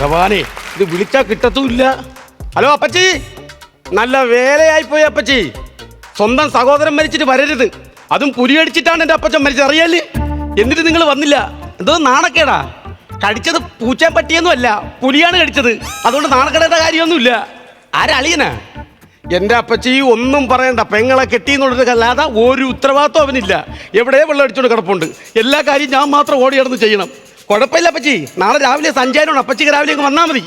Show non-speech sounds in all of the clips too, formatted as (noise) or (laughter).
ഭഗവാനെ ഇത് വിളിച്ചാ കിട്ടത്തുമില്ല. ഹലോ അപ്പച്ചി? നല്ല വേലയായി പോയി അപ്പച്ചി. സ്വന്തം സഹോദരൻ മരിച്ചിട്ട് വരരുത്. അതും പുലിയടിച്ചിട്ടാണ് എന്റെ അപ്പച്ചൻ മരിച്ചത്. അറിയാൽ എന്നിട്ട് നിങ്ങൾ വന്നില്ല. എന്തോ നാണക്കേടാ. കടിച്ചത് പൂച്ചാൻ പറ്റിയൊന്നും അല്ല പുലിയാണ് കടിച്ചത്. അതുകൊണ്ട് നാണക്കേടേണ്ട കാര്യമൊന്നുമില്ല. ആരളിയനാ എന്റെ അപ്പച്ചി ഒന്നും പറയണ്ട. പെങ്ങളെ കെട്ടിയെന്നുള്ളത് അല്ലാതെ ഒരു ഉത്തരവാദിത്വം അവനില്ല. എവിടെ വെള്ളം അടിച്ചുകൊണ്ട് കിടപ്പുണ്ട്. എല്ലാ കാര്യവും ഞാൻ മാത്രം ഓടി നടന്ന് ചെയ്യണം. കുഴപ്പമില്ല അപ്പച്ചി. നാളെ രാവിലെ സഞ്ചാരമാണ് അപ്പച്ചിക്ക് രാവിലെ വന്നാ വന്നാൽ മതി.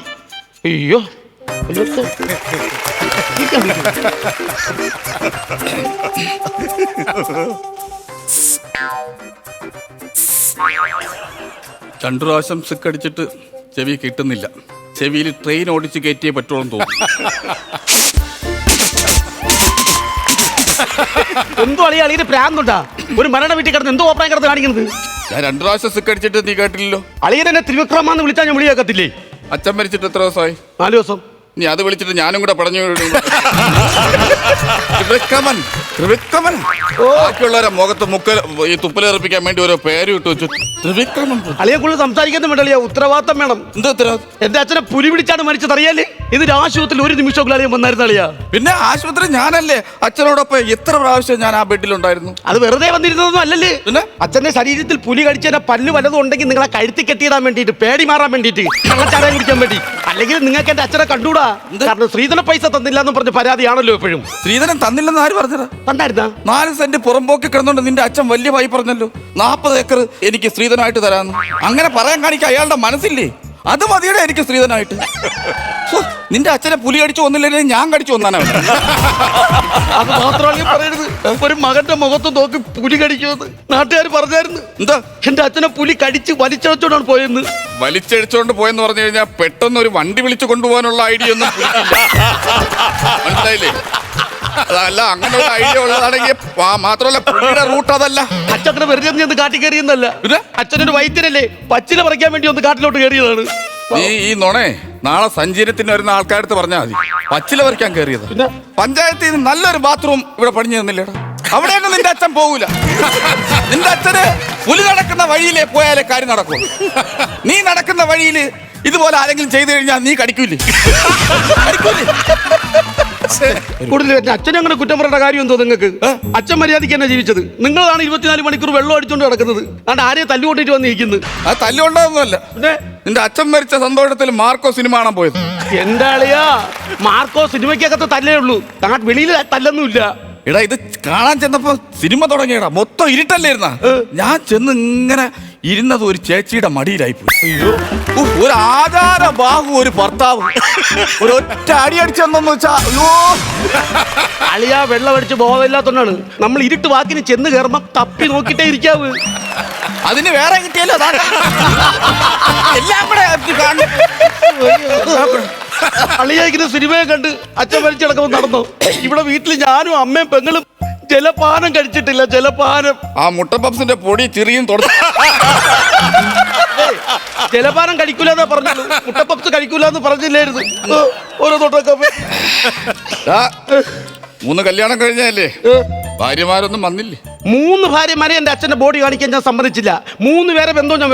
അയ്യോ. രണ്ടു പ്രാവശ്യം സിക്ക് അടിച്ചിട്ട് ചെവി കിട്ടുന്നില്ല. ചെവിയിൽ ട്രെയിൻ ഓടിച്ച് കയറ്റിയേ പറ്റുള്ളൂ തോന്നുന്നു. എന്തോ അളിയ അളിയുടെ പ്രാന്തുണ്ടാ? ഒരു മരണ വീട്ടിൽ കിടന്ന് എന്തോ ഓപ്പറേഷൻ കിടന്ന് കാണിക്കുന്നത്? ഞാൻ രണ്ടു പ്രാവശ്യം സിക്ക് അടിച്ചിട്ട് നീ കേട്ടില്ലല്ലോ. അളിയൻ എന്നെ ത്രിവിക്രമാന്ന് വിളിച്ചാൽ ഞാൻ വിളിയാക്കത്തില്ലേ? അച്ഛൻ മരിച്ചിട്ട് എത്ര ദിവസമായി? നാല് ദിവസം. നീ അത് വിളിച്ചിട്ട് ഞാനും കൂടെ പടഞ്ഞു ത്രിവിക്രമൻ ത്രിവിക്രമൻ. ബാക്കിയുള്ളവരെ മുഖത്ത് മുക്കൽ ഈ തുപ്പലേറിപ്പിക്കാൻ വേണ്ടി ഓരോ പേര് ഇട്ട് വെച്ചു ത്രിവിക്രമൻ. അളിയെ കൂടുതൽ സംസാരിക്കുന്ന വേണ്ടളിയ ഉത്തരവാദിത്തം വേണം. എന്താ ഉത്തരവാദിത്തം? എന്റെ അച്ഛനെ പുലി പിടിച്ചാണ് മരിച്ചത് അറിയാലേ ഇതിന്റെ ആശുപത്രിയിൽ ഒരു നിമിഷം അളിയൻ വന്നായിരുന്നു അളിയാ. പിന്നെ ആശുപത്രി ഞാനല്ലേ? അച്ഛനോടൊപ്പം എത്ര പ്രാവശ്യം ഞാൻ ആ ബെഡിലുണ്ടായിരുന്നു അത് വെറുതെ വന്നിരുന്നതൊന്നും അല്ലല്ലേ? പിന്നെ? അച്ഛന്റെ ശരീരത്തിൽ പുലി കടിച്ചതിന്റെ പല്ല് വല്ലതും ഉണ്ടെങ്കിൽ നിങ്ങളെ കഴുത്തി കെട്ടിയിടാൻ വേണ്ടിയിട്ട് പേടി മാറാൻ വേണ്ടിയിട്ട് കള്ളച്ചാരായം കുടിക്കാൻ വേണ്ടി. അല്ലെങ്കിൽ നിങ്ങൾക്ക് എന്റെ അച്ഛനെ കണ്ടൂടാ കാരണം ശ്രീധന പൈസ തന്നില്ല എന്ന് പറഞ്ഞ പരാതിയാണല്ലോ എപ്പോഴും ശ്രീധരൻ തന്നില്ലെന്ന് ആര് പറഞ്ഞത്? തന്നായിരുന്ന? നാല് സെന്റ് പുറമ്പോക്കി കിടന്നുകൊണ്ട് നിന്റെ അച്ഛൻ വലിയ വായി പറഞ്ഞല്ലോ. നാൽപ്പത് ഏക്കർ എനിക്ക് ശ്രീധനായിട്ട് തരാന്ന്. അങ്ങനെ പറയാൻ കാണിക്കാൻ അയാളുടെ മനസ്സില്ലേ? അത് മതിയുടെ എനിക്ക് സ്ത്രീധനായിട്ട് നിന്റെ അച്ഛനെ പുലി അടിച്ചു വന്നില്ലെങ്കിൽ ഞാൻ കടിച്ചു വന്നാനാ അത് മാത്രമാണ് പറയരുത് ഒരു മകന്റെ മുഖത്ത് നോക്കി പുലി കടിക്കുമെന്ന് നാട്ടുകാർ പറഞ്ഞായിരുന്നു. എന്താ? എന്റെ അച്ഛനെ പുലി കടിച്ച് വലിച്ചടച്ചോണ്ടാണ് പോയെന്ന്. വലിച്ചടിച്ചോണ്ട് പോയെന്ന് പറഞ്ഞു കഴിഞ്ഞാൽ പെട്ടെന്ന് ഒരു വണ്ടി വിളിച്ചു കൊണ്ടുപോകാനുള്ള ഐഡിയ ഒന്നും. മനസ്സിലായില്ലേ? അതല്ല അങ്ങനെ ഒരു ഐഡിയ ഉള്ളതാണെങ്കിൽ മാത്രമല്ല പുള്ളിയുടെ റൂട്ട് അതല്ല. അച്ഛനെ വെറുതെ ഒന്ന് കാട്ടി കയറിയെന്നല്ല? അച്ഛനൊരു വൈദ്യനല്ലേ പച്ചില പറിക്കാൻ വേണ്ടി ഒന്ന് കാട്ടിലോട്ട് കയറിയതാണ്. നീ ഈ നുണേ നാളെ സഞ്ചീനത്തിന് വരുന്ന ആൾക്കാരടുത്ത് പറഞ്ഞാൽ മതി. പച്ചില വരയ്ക്കാൻ കയറിയത്? പഞ്ചായത്തിൽ നിന്ന് നല്ലൊരു ബാത്റൂം ഇവിടെ പണിഞ്ഞു തന്നില്ലേടാ അവിടെയൊന്നും നിന്റെ അച്ഛൻ പോകൂല നിന്റെ അച്ഛന് പുലി നടക്കുന്ന വഴിയിലേ പോയാലേ കാര്യം നടക്കൂ. നീ നടക്കുന്ന വഴിയിൽ ഇതുപോലെ ആരെങ്കിലും ചെയ്തു കഴിഞ്ഞാൽ നീ കടിക്കൂലേ? കടിക്കൂലേ? കൂടുതൽ എന്റെ അച്ഛൻ അങ്ങനെ കുറ്റം പറയേണ്ട കാര്യം എന്തോ നിങ്ങൾക്ക്? അച്ഛൻ മര്യാദയ്ക്ക് തന്നെ ജീവിച്ചത്. നിങ്ങളാണ് ഇരുപത്തിനാല് മണിക്കൂർ വെള്ളം അടിച്ചുകൊണ്ട് കിടക്കുന്നത് അതുകൊണ്ട് ആരെയും തല്ലുകൊണ്ടിട്ട് വന്നിരിക്കുന്നത് ആ തല്ലുകൊണ്ടതൊന്നുമല്ല പിന്നെ? നിന്റെ അച്ഛൻ മരിച്ച സന്തോഷത്തിൽ മാർക്കോ സിനിമ കാണാൻ പോയത്. എന്താ അളിയാ? മാർക്കോ സിനിമയ്ക്കകത്ത് തല്ലേ ഉള്ളൂ. താ വെളിയിൽ തല്ലൊന്നുമില്ല. എടാ ഇത് കാണാൻ ചെന്നപ്പോ സിനിമ തുടങ്ങിയടാ. മൊത്തം ഇരുട്ടല്ലായിരുന്ന ഞാൻ ചെന്ന് ഇങ്ങനെ ഇരുന്നത് ഒരു ചേച്ചിയുടെ മടിയിലായി പോയി. അയ്യോ. ഒരു ആധാര ബാഹു ഒരു ഭർത്താവ്. ഒരു ഒറ്റ അടി അടിച്ചെന്നു വെച്ചാ അയ്യോ. അളിയാ വെള്ളം അടിച്ച് ബോധമില്ലാത്തോണ്ടാണ്. നമ്മൾ ഇരുട്ട് വാക്കിന് ചെന്ന് കയറുമ്പോ തപ്പി നോക്കിട്ടേ ഇരിക്കാവ്. അതിന് വേറെ കിട്ടിയല്ലോ അതാ. എല്ലാം കൂടെ. അളിയായിരിക്കുന്ന സിനിമയെ കണ്ട് അച്ഛൻ മരിച്ചു നടന്നു? ഇവിടെ വീട്ടിൽ ഞാനും അമ്മയും പെങ്ങളും ജലപാനം കഴിച്ചിട്ടില്ല ജലപാനം. ആ മുട്ട പപ്സിന്റെ പൊടി ചെറിയും ജലപാനം കഴിക്കൂലെന്നാ പറഞ്ഞുള്ളൂ മുട്ടപ്പപ്സ് കഴിക്കൂലെന്ന് പറഞ്ഞില്ലായിരുന്നു. ഓ, ഓരോ തൊട്ടൊക്കെ. മൂന്ന് കല്യാണം കഴിഞ്ഞല്ലേ ഭാര്യമാരൊന്നും വന്നില്ലേ? മൂന്ന് ഭാര്യമാരെ എന്റെ അച്ഛന്റെ ബോഡി കാണിക്കാൻ ഞാൻ സമ്മതിച്ചില്ല. മൂന്ന് പേരെ ബന്ധവും ഞാൻ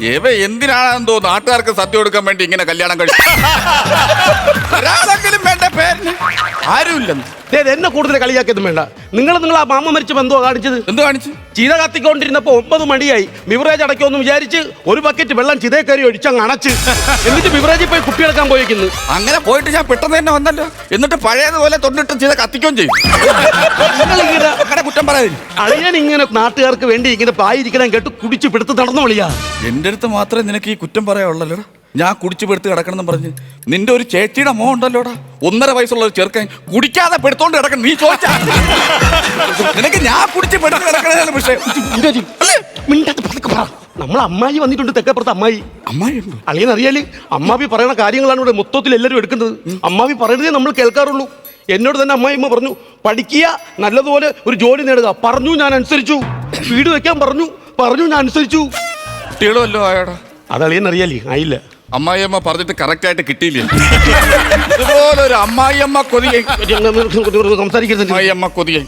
വേർപിപ്പിച്ചു എന്തിനാണെന്ന് തോന്നുന്നു? നാട്ടുകാർക്ക് സദ്യ കൊടുക്കാൻ വേണ്ടി ഇങ്ങനെ കല്യാണം കഴിച്ചു. ഒരാളെങ്കിലും വേണ്ട പേരിന്? ആരുമില്ലെന്ന്. ദേ, എന്നെ കൂടുതൽ കളിയാക്കിയതും വേണ്ട. നിങ്ങൾ നിങ്ങൾ ആ മാമ മരിച്ച ബന്ധുവാ കാണിച്ചത്? എന്ത് കാണിച്ചു ചീത കത്തിക്കൊണ്ടിരുന്നപ്പോ ഒമ്പത് മണിയായി. ബിവറേജ് അടയ്ക്കുമെന്ന് വിചാരിച്ച് ഒരു ബക്കറ്റ് വെള്ളം ചിതേ കയറി ഒഴിച്ചങ്ങ് അണച്ച്. എന്നിട്ട് ബിവറേജിൽ പോയി കുപ്പിയെടുക്കാൻ പോയിരിക്കുന്നു. അങ്ങനെ പോയിട്ട് ഞാൻ പെട്ടെന്ന് തന്നെ വന്നല്ലോ. എന്നിട്ട് പഴയതുപോലെ തൊണ്ടിട്ട് ചീത കത്തിക്കുകയും ചെയ്യും. നിങ്ങളിങ്ങനെ അങ്ങനെ കുറ്റം പറയാതിരി അളിയൻ ഇങ്ങനെ നാട്ടുകാർക്ക് വേണ്ടി ഇങ്ങനെ പായിരിക്കണം കേട്ട് കുടിച്ച് പിടുത്ത് നടന്നു വിളിയാ എന്റെ അടുത്ത് മാത്രമേ നിനക്ക് ഈ കുറ്റം പറയാനുള്ളല്ലോടാ? ഞാൻ കുടിച്ചു പെടുത്ത് കിടക്കണം പറഞ്ഞ്. നിന്റെ ഒരു ചേച്ചിയുടെ മോ ഉണ്ടല്ലോടാ? ഒന്നര വയസ്സുള്ള ഒരു ചെറുക്കൻ കുടിക്കാതെ പെടുത്തോണ്ട് കിടക്കണം നീ ചോദിച്ചാ. നിനക്ക് ഞാൻ കുടിച്ച് പെടുത്ത് കിടക്കണതാണ് പക്ഷേ അല്ലേ? മിണ്ടാത്ത പതുക്കെ പറ. നമ്മൾ അമ്മായി വന്നിട്ടുണ്ട് തെക്കപ്പുറത്ത് അമ്മായി. അമ്മായി അറിയാലേ അമ്മാവി പറയുന്ന കാര്യങ്ങളാണ് ഇവിടെ മൊത്തത്തിൽ എല്ലാവരും എടുക്കുന്നത്. അമ്മാവി പറയുന്നതേ നമ്മൾ കേൾക്കാറുള്ളൂ. എന്നോട് തന്നെ അമ്മായിമ്മ പറഞ്ഞു പഠിക്കുക നല്ലതുപോലെ ഒരു ജോലി നേടുക. പറഞ്ഞു ഞാൻ അനുസരിച്ചു. വീട് വെക്കാൻ പറഞ്ഞു പറഞ്ഞു ഞാൻ അനുസരിച്ചു. കുട്ടികളുമല്ലോ ആയോടാ. അതളിയെന്നറിയാലേ ആയില്ല. അമ്മായിയമ്മ പറഞ്ഞിട്ട് കറക്റ്റ് ആയിട്ട് കിട്ടിയില്ലേ? ഇതുപോലെ ഒരു അമ്മായിയമ്മ കൊതിയെ സംസാരിക്കരുത്. അമ്മായിയമ്മ കൊതിയെ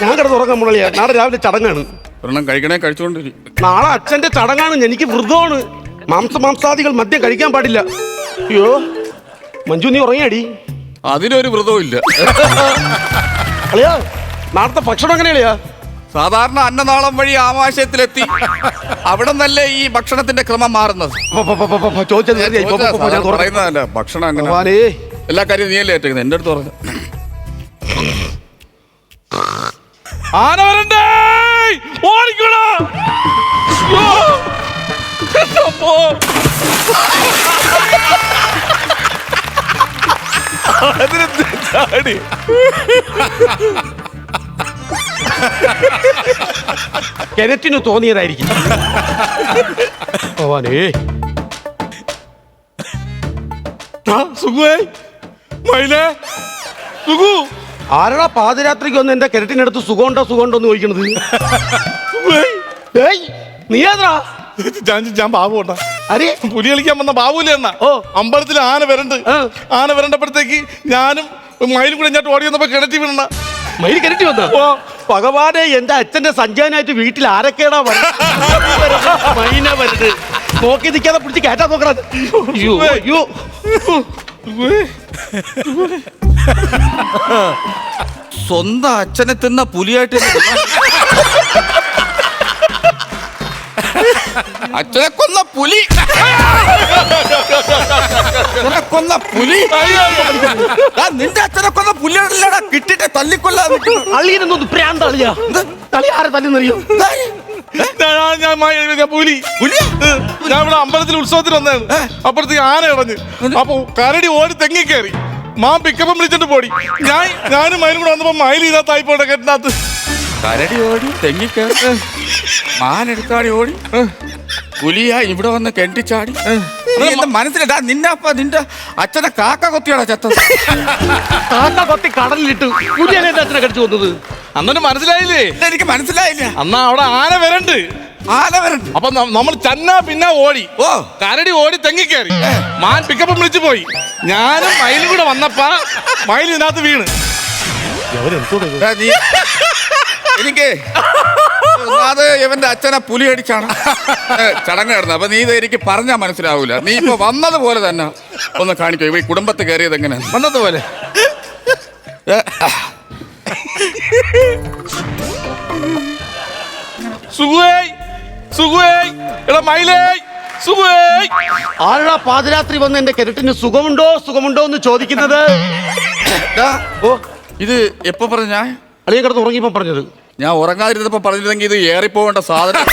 ഞാൻ കിടന്നുറങ്ങാൻ മുള്ളിയാ നാളെ രാവിലെ ചടങ്ങാണ്. ഒരെണ്ണം കഴിക്കണേ കഴിച്ചുകൊണ്ടിരി നാളെ അച്ഛന്റെ ചടങ്ങാണ് എനിക്ക് വൃതമാണ് മാംസ മാംസാദികൾ മദ്യം കഴിക്കാൻ പാടില്ല. അയ്യോ മഞ്ജു നീ ഉറങ്ങിയടി? അതിനൊരു വ്രതവും ഇല്ല അളിയാ നാളത്തെ ഭക്ഷണം എങ്ങനെയാളിയാ സാധാരണ അന്നനാളം വഴി ആമാശയത്തിലെത്തി അവിടെ നിന്നല്ലേ ഈ ഭക്ഷണത്തിന്റെ ക്രമം മാറുന്നത്? ചോദിച്ചത് നേരെയായി. പോ, പോ, പോ, പോ, ഞാൻ തുറക്കാം. പറയുന്നതല്ല ഭക്ഷണം അങ്ങനെ. ഭഗവാനേ. എല്ലാ കാര്യവും നീയല്ലേ ഏറ്റെടുക്കുന്നത്? എന്റെ അടുത്ത് പറഞ്ഞു. ആന വരണ്ടേ! അതിനെന്ത് ചാടി? കിണറ്റിന് തോന്നിയതായിരിക്കും. ഭവാനേ സുഖമായി മയിലേ? സുഖു? ആരടാ പാതിരാത്രിക്ക് വന്ന് എന്റെ കിരട്ടിനടുത്ത് സുഖമുണ്ടോ സുഖമുണ്ടോ എന്ന് ചോദിക്കണത്? നീ ഏതാ ഞാൻ ഞാൻ ബാബു ഉണ്ടാ അരി പുലി കളിക്കാൻ വന്ന ബാബുല്ലേ എന്നാ ഓ. അമ്പലത്തിൽ ആന വരണ്ട്. ആന വരണ്ടപ്പോഴത്തേക്ക് ഞാനും മയിലും കൂടെ ഞാൻ ഓടി വന്നപ്പോ കിണറ്റി വീണ മയിൽ കിണറ്റി വന്ന ഓ. ഭഗവാനെ എന്റെ അച്ഛന്റെ സഞ്ചയനായിട്ട് വീട്ടിൽ ആരൊക്കെയാണോ വരുന്നത് മൈന വരുന്നത് നോക്കി നിൽക്കാതെ പിടിച്ച് കയറ്റാൻ നോക്കണത്. അയ്യോ അയ്യോ സ്വന്തം അച്ഛനെ തിന്ന പുലിയായിട്ട് അച്ഛനെ കൊന്ന പുലി. കൊന്ന പുലി. നിന്റെ അച്ഛനെ കൊന്ന പുലിയോടല്ലടാ കിട്ടിട്ട് തല്ലിക്കൊല്ലാ. അളിയനൊന്നും പ്രാന്താളിയാ തളി ആരെ തല്ലിന്നറിയോ ഇതാര്? ഞാൻ ഞാൻ മയിൽ- പുലി. പുലിയാ? ഞാൻ ഇവിടെ അമ്പലത്തിൽ ഉത്സവത്തിന് വന്നാണ് അപ്പുറത്തേക്ക് ആന ഇടഞ്ഞ്. അപ്പൊ കരടി ഓടി തെങ്ങി കയറി. മാ പിക്കപ്പം വിളിച്ചിട്ട് പോടി. ഞാൻ ഞാനും മയിലും കൂടെ വന്നപ്പോ മയിൽ ഇതിനകത്തായി പോട്ടെ കെട്ടിനകത്ത്. കരടി ഓടി തെങ്ങിക്കയറി മാനെടുത്താടി ഓടി. പുലിയാ ഇവിടെ വന്ന് കെണ്ടിച്ചാടി നീ എന്റെ മനസ്സിലിടാ നിന്നെ അപ്പ നിന്റെ അച്ഛനെ കാക്ക കൊത്തിയാടാ ചത്തത്. കാക്ക കൊത്തി കടലിലിട്ടു. പുലിയാണ് എന്റെ അച്ഛനെ കടിച്ചു കൊന്നത്? അന്നൊരു മനസ്സിലായില്ലേ? എനിക്ക് മനസ്സിലായില്ല. അന്നാ അവിടെ ആന വരണ്ട്. ആന വരണ്ട്. അപ്പൊ നമ്മൾ ചന്ന പിന്നെ ഓടി. ഓ. കരടി ഓടി തെങ്ങിക്കയറി മാൻ പിക്കപ്പ് വിളിച്ചു പോയി. ഞാനും മയിലും കൂടെ വന്നപ്പ മയിൽ ഇതിനകത്ത് വീണ് എനിക്ക് അത് ഇവന്റെ അച്ഛനെ പുലി അടിച്ചാണ്. ഏ, ചടങ്ങ് നടന്നത് അപ്പൊ നീ ഇത് എനിക്ക് പറഞ്ഞാ മനസ്സിലാവൂല. നീ ഇപ്പൊ വന്നതുപോലെ തന്നെ ഒന്ന് കാണിക്കോ. ഈ കുടുംബത്ത് കയറിയത് എങ്ങനെ? വന്നതുപോലെ. ആരുടാ എടാ പാതിരാത്രി വന്ന് എന്റെ കിരട്ടിന് സുഖമുണ്ടോ സുഖമുണ്ടോ എന്ന് ചോദിക്കുന്നത്? ഓ ഇത് എപ്പോ പറഞ്ഞ? ഞാൻ അളിയൻ കിടന്ന് ഉറങ്ങിയപ്പോ പറഞ്ഞത്. ഞാൻ ഉറങ്ങാതിരുന്നപ്പോ പറഞ്ഞിരുന്നെങ്കിൽ ഇത് ഏറിപ്പോവേണ്ട സാധനം.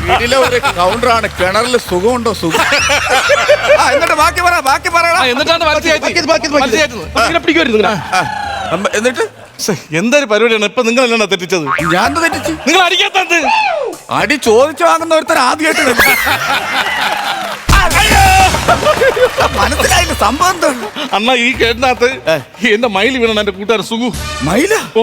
വീട്ടിലെ ഒരു കൗണ്ടറാണ് കിണറിൽ സുഖമുണ്ടോ? സുഖം. ആ, എന്നിട്ട് ബാക്കി പറ ബാക്കി പറയടാ. എന്നിട്ടാണ്. മനസ്സിലായത് ഇങ്ങനെ പിടിക്കുമായിരുന്നു ഇങ്ങനെ. അമ്മ- എന്നിട്ട്? എന്തൊരു പരിപാടിയാണ്? ഇപ്പൊ നിങ്ങൾ എന്നാണ് തെറ്റിച്ചത്? ഞാൻ തെറ്റിച്ചു? തെറ്റിച്ച് നിങ്ങൾ അടിക്കാത്തത് അടി ചോദിച്ചു വാങ്ങുന്ന ഒരുത്തൻ ആദ്യമായിട്ട് വരുന്നു. മനസ്സിലായില്ല സംഭവം എന്താണ്? അന്നാ ഈ കേട്ടിനകത്ത് എന്റെ മയിൽ വീണ എന്റെ കൂട്ടുകാരൻ സുഖു മയില? ഓ.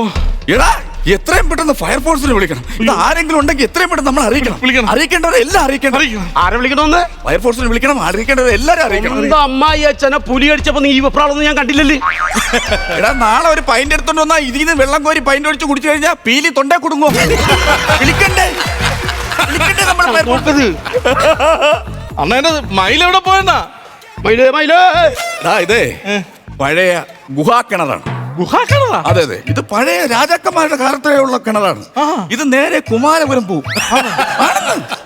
എടാ എത്രയും പെട്ടെന്ന് ഫയർഫോഴ്സിനെ വിളിക്കണം. ഇത് ആരെങ്കിലും ഉണ്ടെങ്കിൽ എത്രയും പെട്ടെന്ന് നമ്മൾ അറിയിക്കണം. വിളിക്കണം. അറിയിക്കേണ്ടവരെ എല്ലാം അറിയിക്കണം. ആരെ വിളിക്കണമെന്ന്? ഫയർഫോഴ്സിനെ വിളിക്കണം. അറിയിക്കേണ്ടവരെ എല്ലാവരും അറിയിക്കണം. എന്താ അമ്മായി അച്ഛനെ പുലി അടിച്ചപ്പോ നീ ഈ വെപ്രാളൊന്നും ഞാൻ കണ്ടില്ലല്ലേ? എടാ നാളെ ഒരു പൈന്റ് എടുത്തോണ്ട് വന്നാ ഇതിൽ നിന്ന് വെള്ളം കോരി പൈന്റ് ഒഴിച്ച് കുടിച്ചു കഴിഞ്ഞാൽ പീലി തൊണ്ടേ കുടുങ്ങോ. വിളിക്കണ്ടേ? വിളിക്കണ്ടേ നമ്മളെ ഫയർഫോഴ്സ് നോക്കത് അണ്ണ എന്റെ മയിൽ എവിടെ പോയെന്നാ? മയിലേ മയിലേ. എടാ ഇതേ പഴയ ഗുഹാക്കിണറാണ് ഗുഹാക്കണതാ അതെ അതെ. ഇത് പഴയ രാജാക്കന്മാരുടെ കാലത്തേ ഉള്ള കിണറാണ്. ഇത് നേരെ കുമാരപുരം പോവും.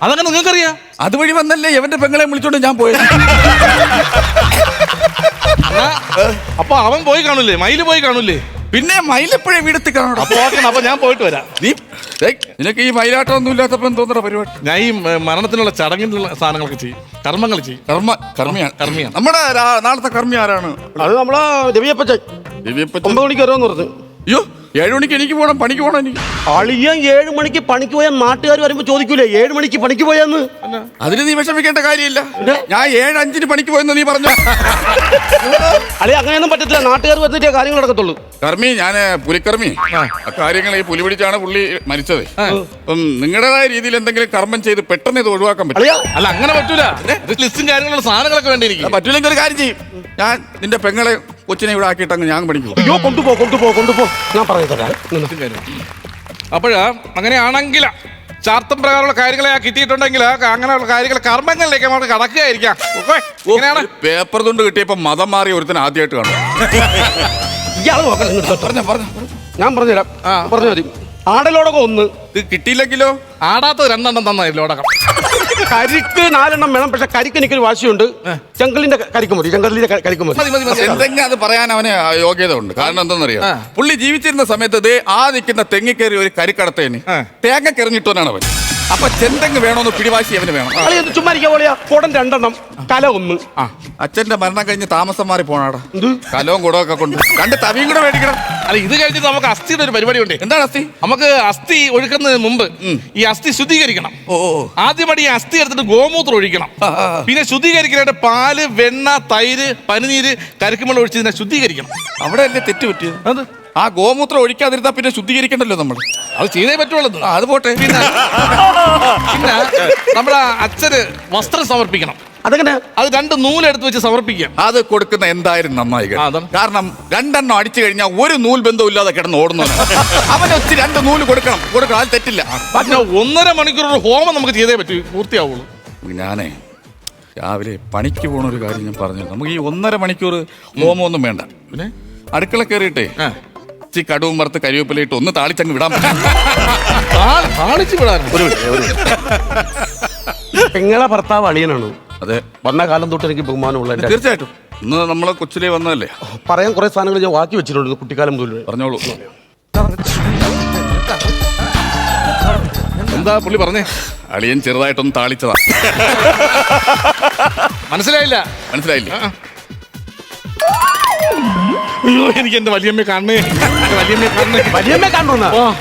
അതങ്ങനെ നിങ്ങൾക്കറിയാം? അതുവഴി വന്നല്ലേ എവന്റെ പെങ്ങളെ വിളിച്ചോണ്ട് ഞാൻ പോയത്? അപ്പൊ അവൻ പോയി കാണൂലേ? മയിൽ പോയി കാണൂലേ? പിന്നെ മയിലെപ്പോഴേ വീടെത്തി കാണണം അപ്പൊ ഓക്കെ അപ്പൊ ഞാൻ പോയിട്ട് വരാം. നീ നിനക്ക് ഈ മയിലാട്ടം ഒന്നും ഇല്ലാത്തപ്പോ തോന്നുന്ന പരിപാടി? ഞാൻ ഈ മരണത്തിനുള്ള ചടങ്ങിനുള്ള സാധനങ്ങളൊക്കെ ചെയ്യും. കർമ്മങ്ങൾ ചെയ്യും. കർമ്മ കർമ്മിയാണ്. കർമ്മിയാണ്. നമ്മുടെ നാളത്തെ കർമ്മി ആരാണ് അത് നമ്മളെ രവിയപ്പച്ചൻ. ദിവ്യപ്പച്ചൻ. ഒമ്പത് മണിക്ക് വരാമെന്ന് പറഞ്ഞു. അയ്യോ ഏഴു മണിക്ക് എനിക്ക് പോകണം പണിക്ക് പോകണം എനിക്ക്. അളിയൻ ഏഴ് മണിക്ക് പണിക്ക് പോയാൽ നാട്ടുകാർ വരുമ്പോ ചോദിക്കൂലേ ഏഴ് മണിക്ക് പണിക്ക് പോയാന്ന്? അതിന് നീ വിഷമിക്കേണ്ട കാര്യമില്ല. ഞാൻ ഏഴ് അഞ്ചിന് പണിക്ക് പോയെന്ന് നീ പറഞ്ഞു? അളിയ അങ്ങനെയൊന്നും പറ്റത്തില്ല. നാട്ടുകാർ വന്നിട്ടേ കാര്യങ്ങൾ നടക്കത്തുള്ളൂ. കർമ്മി ഞാൻ പുലിക്കർമ്മി. ആ. കാര്യങ്ങൾ ഈ പുലി പിടിച്ചാണ് പുള്ളി മരിച്ചത്. അപ്പം നിങ്ങളുടേതായ രീതിയിൽ എന്തെങ്കിലും കർമ്മം ചെയ്ത് പെട്ടെന്ന് ഇത് ഒഴിവാക്കാൻ പറ്റും. അല്ല അങ്ങനെ പറ്റൂല. ലിസ്റ്റും കാര്യങ്ങളുള്ള സാധനങ്ങളൊക്കെ വേണ്ടി എനിക്ക് പറ്റൂലെങ്കിൽ ഒരു കാര്യം ചെയ്യും. ഞാൻ നിന്റെ പെങ്ങളെ കൊച്ചിനെ ഇവിടെ ആക്കിയിട്ട് അങ്ങ് ഞാൻ പഠിക്കും. അയ്യോ കൊണ്ടുപോ കൊണ്ടുപോ കൊണ്ടുപോ. ഞാൻ പറഞ്ഞു തരാം നിന്ന്. അപ്പോഴാ അങ്ങനെയാണെങ്കിൽ ചാർത്തം പ്രകാരമുള്ള കാര്യങ്ങളെ ആ കിട്ടിയിട്ടുണ്ടെങ്കിൽ ആ അങ്ങനെയുള്ള കാര്യങ്ങൾ കർമ്മങ്ങളിലേക്ക് നമുക്ക് കടക്കുകയായിരിക്കാം. ഓക്കേ? ഇങ്ങനെയാണ്. പേപ്പർ തുണ്ട് കിട്ടിയപ്പോ മതം മാറിയ ഒരുത്തിന് ആദ്യമായിട്ട് കാണും. ഇയാൾ നോക്കണം ഇങ്ങോട്ട് തൊട്ടോ. പറഞ്ഞ പറഞ്ഞ. ഞാൻ പറഞ്ഞുതരാം. പറഞ്ഞു മതി ആടലോടകം ഒന്ന്. ഇത് കിട്ടിയില്ലെങ്കിലോ? ആടാത്തത് രണ്ടെണ്ണം തന്നായിരുന്നു അടക്കം കരിക്ക് നാലെണ്ണം വേണം പക്ഷെ കരിക്ക് എനിക്കൊരു വാശിയുണ്ട്. ചെങ്കലിന്റെ കരിക്ക് മതി ചെങ്കലിന്റെ കരിക്ക് മതി. മതി മതി മതി. എന്തെങ്കിലും അത് പറയാൻ അവന് യോഗ്യത ഉണ്ട് കാരണം എന്താണെന്നറിയോ. പുള്ളി ജീവിച്ചിരുന്ന സമയത്ത് ദേ ആ നിൽക്കുന്ന തെങ്ങിക്കേറി ഒരു കരിക്കടത്തേന്. തേങ്ങ കെറിഞ്ഞിട്ടവനാണ് അവൻ. അപ്പൊ ചെന്തെങ്ങ് വേണോന്ന് പിടിവാശി അവന് വേണം. ചുമ്മാ ഇരിക്കാൻ പോലെയാ കുടം രണ്ടെണ്ണം. കല ഒന്ന്. ആ. അച്ഛന്റെ മരണം കഴിഞ്ഞ് താമസം മാറി പോണാടാ? കലവും കുടവും ഒക്കെ കൊണ്ട്. രണ്ട് തവിയും കൂടെ മേടിക്കണം. അല്ല ഇത് കഴിഞ്ഞിട്ട് നമുക്ക് അസ്ഥിയുടെ ഒരു പരിപാടി ഉണ്ട് എന്താണ് അസ്ഥി? നമുക്ക് അസ്ഥി ഒഴുക്കുന്നതിന് മുമ്പ് ഈ അസ്ഥി ശുദ്ധീകരിക്കണം. ഓ. ആദ്യമായിട്ട് ഈ അസ്ഥി എടുത്തിട്ട് ഗോമൂത്രം ഒഴിക്കണം. പിന്നെ ശുദ്ധീകരിക്കാനായിട്ട് പാൽ വെണ്ണ തൈര് പനിനീര് കരിക്കുമ്പോൾ ഒഴിച്ച് ഇതിനെ ശുദ്ധീകരിക്കണം. അവിടെ അല്ലേ തെറ്റ് പറ്റിയത്? അത് ആ ഗോമൂത്രം ഒഴിക്കാതിരുന്നാ പിന്നെ ശുദ്ധീകരിക്കണ്ടല്ലോ നമ്മൾ. അത് ചെയ്തേ പറ്റുള്ളൂ. അത് പോട്ടെ. പിന്നെ പിന്നെ നമ്മുടെ അച്ഛന് വസ്ത്രം സമർപ്പിക്കണം. അതങ്ങനെ? അത് രണ്ട് നൂലെടുത്ത് വെച്ച് സമർപ്പിക്കാം. അത് കൊടുക്കുന്ന എന്തായാലും നന്നായി. കാരണം രണ്ടെണ്ണം അടിച്ചു കഴിഞ്ഞാൽ ഒരു നൂൽ ബന്ധം ഇല്ലാതെ കിടന്ന് ഓടുന്നു (laughs) അവന് ഒത്തിരി രണ്ട് നൂൽ കൊടുക്കണം. കൊടുക്കണം അത് തെറ്റില്ല. പിന്നെ ഒന്നര മണിക്കൂർ ഹോമം നമുക്ക് ചെയ്തേ പറ്റൂ. പൂർത്തിയാവുള്ളൂ. ഞാനേ രാവിലെ പണിക്ക് പോണ ഒരു കാര്യം ഞാൻ പറഞ്ഞു നമുക്ക് ഈ ഒന്നര മണിക്കൂർ ഹോമം ഒന്നും വേണ്ട. പിന്നെ? അടുക്കള കയറിയിട്ടേ ആ. ഇച്ചി കടുവും വറുത്ത് കരിവേപ്പിലയിട്ട് ഒന്ന് താളിച്ചങ്ങ് വിടാൻ നിങ്ങളെ താ- താളിച്ച് വിടാൻ ഒരു പെങ്ങളെ ഭർത്താവ് അളിയനാണ്. അതെ. വന്ന കാലം തൊട്ട് എനിക്ക് ബഹുമാനമുള്ള എന്റെ തീർച്ചയായിട്ടും. ഇന്ന് നമ്മളെ കൊച്ചിലെ വന്നതല്ലേ? പറയാൻ കുറെ സാധനങ്ങൾ ഞാൻ വാക്കി വെച്ചിട്ടുണ്ട് കുട്ടിക്കാലം മുതൽ. പറഞ്ഞോളൂ. എന്താ പുള്ളി പറഞ്ഞേ? അളിയൻ ചെറുതായിട്ടൊന്ന് താളിച്ചതാ. മനസ്സിലായില്ല. മനസ്സിലായില്ലേ? അയ്യോ എനിക്ക് എന്റെ വലിയമ്മയെ കാണണേ. വലിയമ്മയെ കാണണേ. വലിയമ്മ കണ്ടുവന്ന ആ,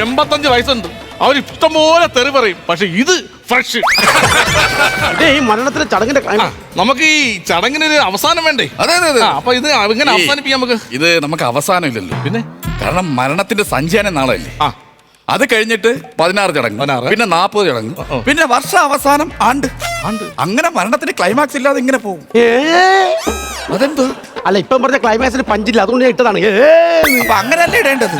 എൺപത്തഞ്ച് വയസ്സുണ്ട്. അവർ ഇഷ്ടംപോലെ തെറി പറയും. പക്ഷെ ഇത് ഫ്രഷ് ഈ മരണത്തിന്റെ ചടങ്ങിന്റെ നമുക്ക് ഈ ചടങ്ങിനൊരു അവസാനം വേണ്ടേ? അതെ അതെ അതെ. ആ, അപ്പൊ ഇത് ഇങ്ങനെ ഈ- അവസാനിപ്പിക്കാം നമുക്ക്. ഇത് നമുക്ക് അവസാനം ഇല്ലല്ലോ. പിന്നെ? കാരണം മരണത്തിന്റെ സഞ്ചാന നാളല്ലേ ആ. അത് കഴിഞ്ഞിട്ട് പതിനാറ് ചടങ്ങ് പതിനാറ്. പിന്നെ നാൽപ്പത് ചടങ്ങ് ഓ. പിന്നെ വർഷ അവസാനം ആണ്ട്. ആണ്ട്. അങ്ങനെ മരണത്തിന്റെ ക്ലൈമാക്സ് ഇല്ലാതെ ഇങ്ങനെ പോകും. ഏ അതെന്തോ? അല്ല ഇപ്പം പറഞ്ഞ ക്ലൈമാക്സിന് പഞ്ചില്ല അതുകൊണ്ട് ഞാൻ ഇട്ടതാണ്. അപ്പൊ അങ്ങനെയല്ലേ ഇടേണ്ടത്?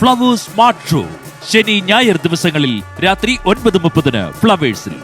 ഫ്ലവേഴ്സ് സ്മാർട്ട് ഷോ ശനി ഞായർ ദിവസങ്ങളിൽ രാത്രി ഒൻപത് മുപ്പതിന് ഫ്ലവേഴ്സിൽ